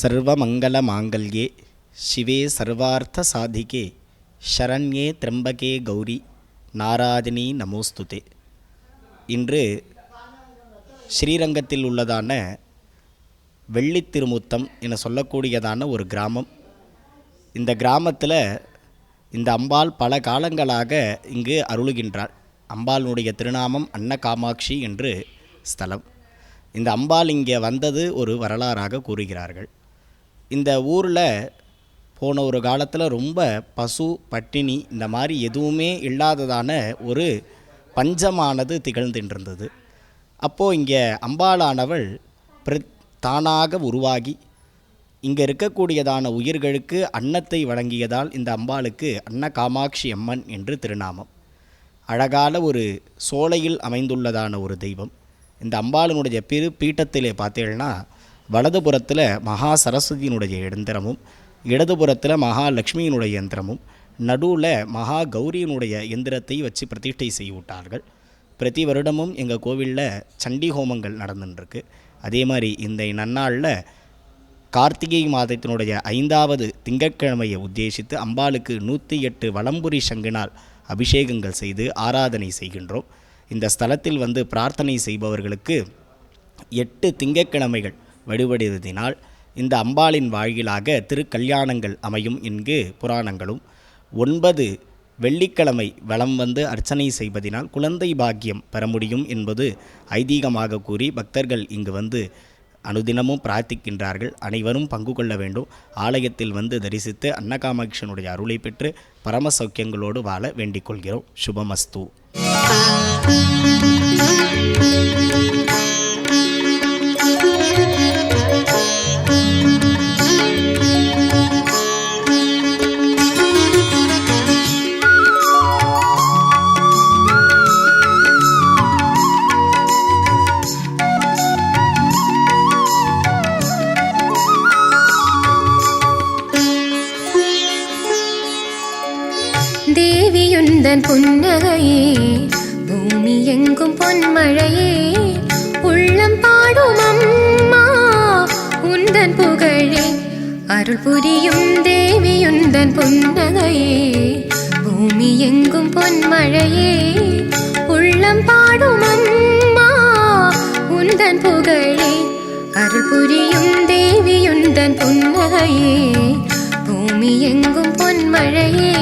சர்வமங்கலமாங்கல்யே சிவே சர்வார்த்த சாதிகே ஷரண்யே திரம்பகே கௌரி நாராதினி நமோஸ்துதே. இன்று ஸ்ரீரங்கத்தில் உள்ளதான வெள்ளித்திருமுத்தம் என சொல்லக்கூடியதான ஒரு கிராமம். இந்த கிராமத்தில் இந்த அம்பாள் பல காலங்களாக இங்கு அருளுகின்றாள். அம்பாளுடைய திருநாமம் அன்ன காமாட்சி என்று ஸ்தலம். இந்த அம்பாள் இங்கே வந்தது ஒரு வரலாறாக கூறுகிறார்கள். இந்த ஊரில் போன ஒரு காலத்தில் ரொம்ப பசு பட்டினி இந்த மாதிரி எதுவுமே இல்லாததான ஒரு பஞ்சமானது திகழ்ந்துட்டு அப்போது இங்கே அம்பாளானவள் பிர தானாக உருவாகி இங்கே இருக்கக்கூடியதான உயிர்களுக்கு அன்னத்தை வழங்கியதால் இந்த அம்பாளுக்கு அன்ன காமாட்சி அம்மன் என்று திருநாமம். அழகான ஒரு சோலையில் அமைந்துள்ளதான ஒரு தெய்வம். இந்த அம்பாளினுடைய பெரு பீட்டத்திலே பார்த்தீங்கன்னா வலதுபுறத்தில் மகா சரஸ்வதியினுடைய எந்திரமும் இடதுபுறத்தில் மகாலட்சுமியினுடைய எந்திரமும் நடுவில் மகா கௌரியினுடைய எந்திரத்தை வச்சு பிரதிஷ்டை செய்விட்டார்கள். பிரதி வருடமும் எங்கள் கோவிலில் சண்டி ஹோமங்கள் நடந்துட்டுருக்கு அதே மாதிரி இந்த நன்னாளில் கார்த்திகை மாதத்தினுடைய ஐந்தாவது திங்கட்கிழமையை உத்தேசித்து அம்பாளுக்கு நூற்றி எட்டு வலம்புரி சங்கினால் அபிஷேகங்கள் செய்து ஆராதனை செய்கின்றோம். இந்த ஸ்தலத்தில் வந்து பிரார்த்தனை செய்பவர்களுக்கு எட்டு திங்கட்கிழமைகள் வழிபடுவதினால் இந்த அம்பாளின் வாயிலாக திருக்கல்யாணங்கள் அமையும் என்கு புராணங்களும். ஒன்பது வெள்ளிக்கிழமை வலம் வந்து அர்ச்சனை செய்வதினால் குழந்தை பாக்கியம் பெற முடியும் என்பது ஐதீகமாக கூறி பக்தர்கள் இங்கு வந்து அனுதினமும் பிரார்த்திக்கின்றார்கள். அனைவரும் பங்கு கொள்ள வேண்டும். ஆலயத்தில் வந்து தரிசித்து அன்னகாமாட்சனுடைய அருளை பெற்று பரம சௌக்கியங்களோடு வாழ வேண்டிக் கொள்கிறோம். சுபமஸ்து. தேவியுந்தன் புன்னகையே பூமி எங்கும் பொன்மழையே உள்ளம் பாடும் அம்மா உந்தன் புகழே. அருள் புரியும் தேவியுந்தன் புன்னகையே பூமி எங்கும் பொன்மழையே உள்ளம் பாடும் அம்மா உந்தன் புகழே. அருள் புரியும் தேவியுந்தன் புன்னகையே பூமி எங்கும் பொன்மழையே.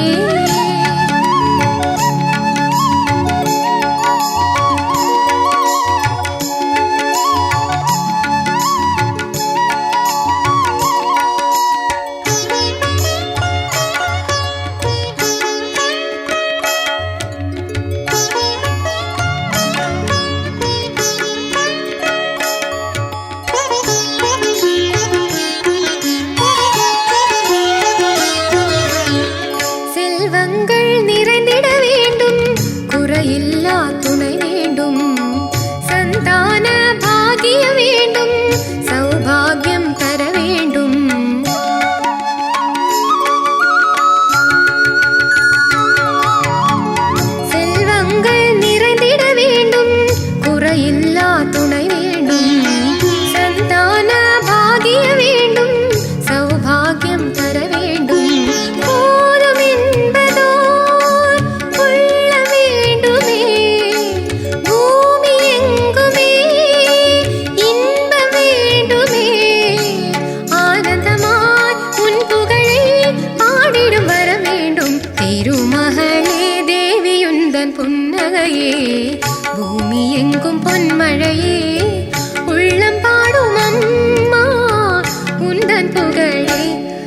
புகழே.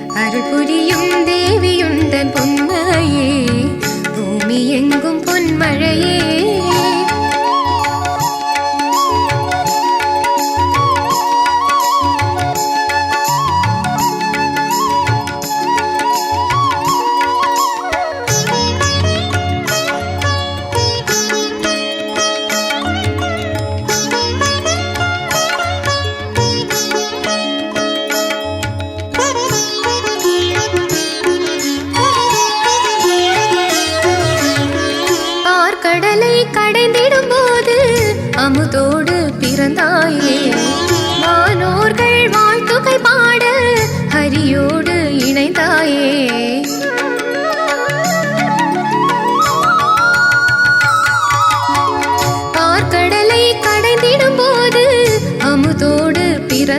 அருள் புரியும்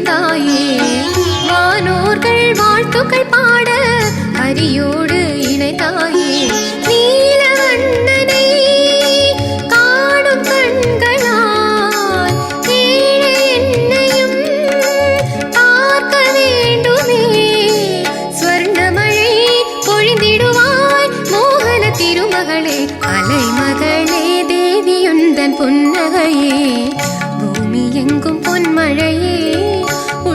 தாயே. வானோர்கள் வாழ்த்துக்கள் பாட அரியோடு இணைத்தாயே.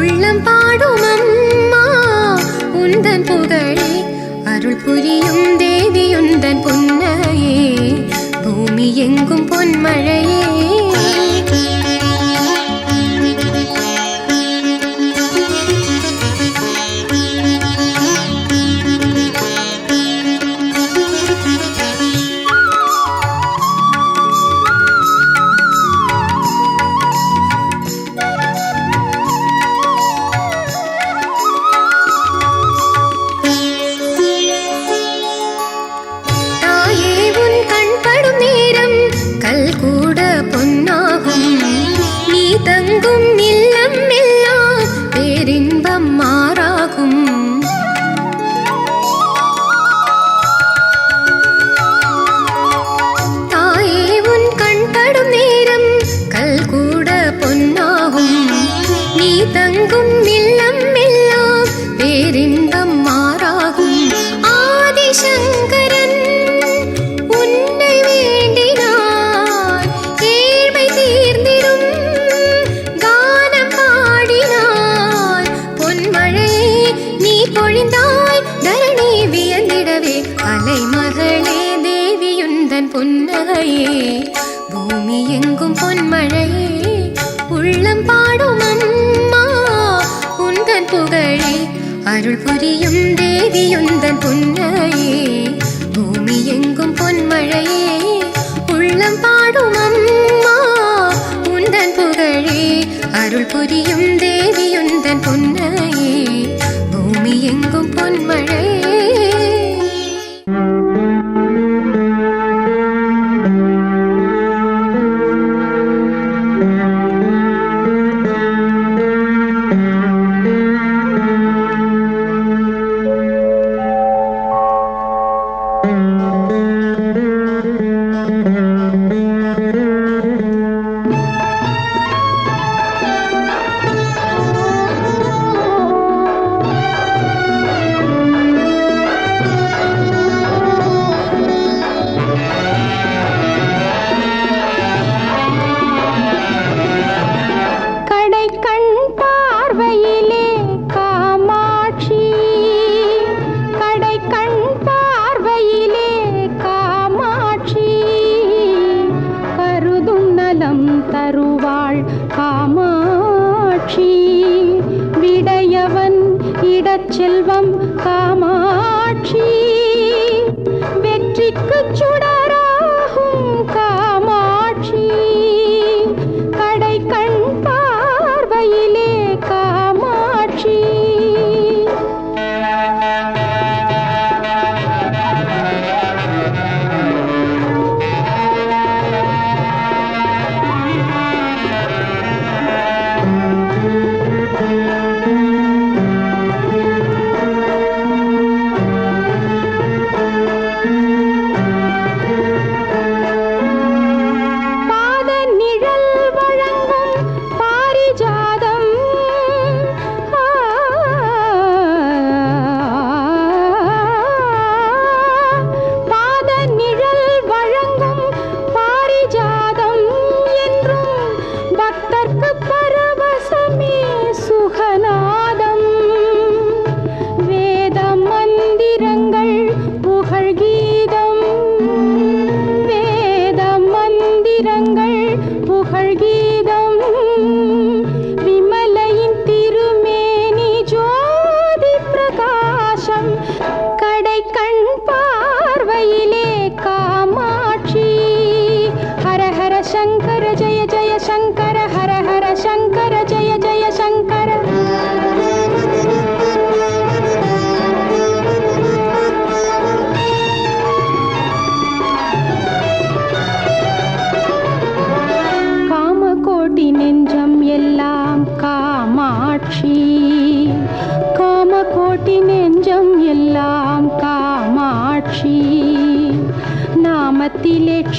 உள்ளம் பாடும் அம்மா. உந்தன் புகழே அருள் புரியும் தேவி உந்தன் பொன்னையே. பூமி எங்கும் பொன்மழையே. 但公 அருள் புரியும் தேவியுந்தன் பொன்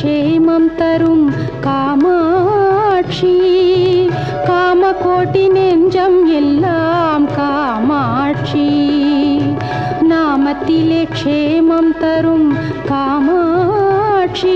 க்ஷேமம் தரும் காமாட்சி காமகோட்டி நெஞ்சம் எல்லாம் காமாட்சி நாமத்திலே க்ஷேமம் தரும் காமாட்சி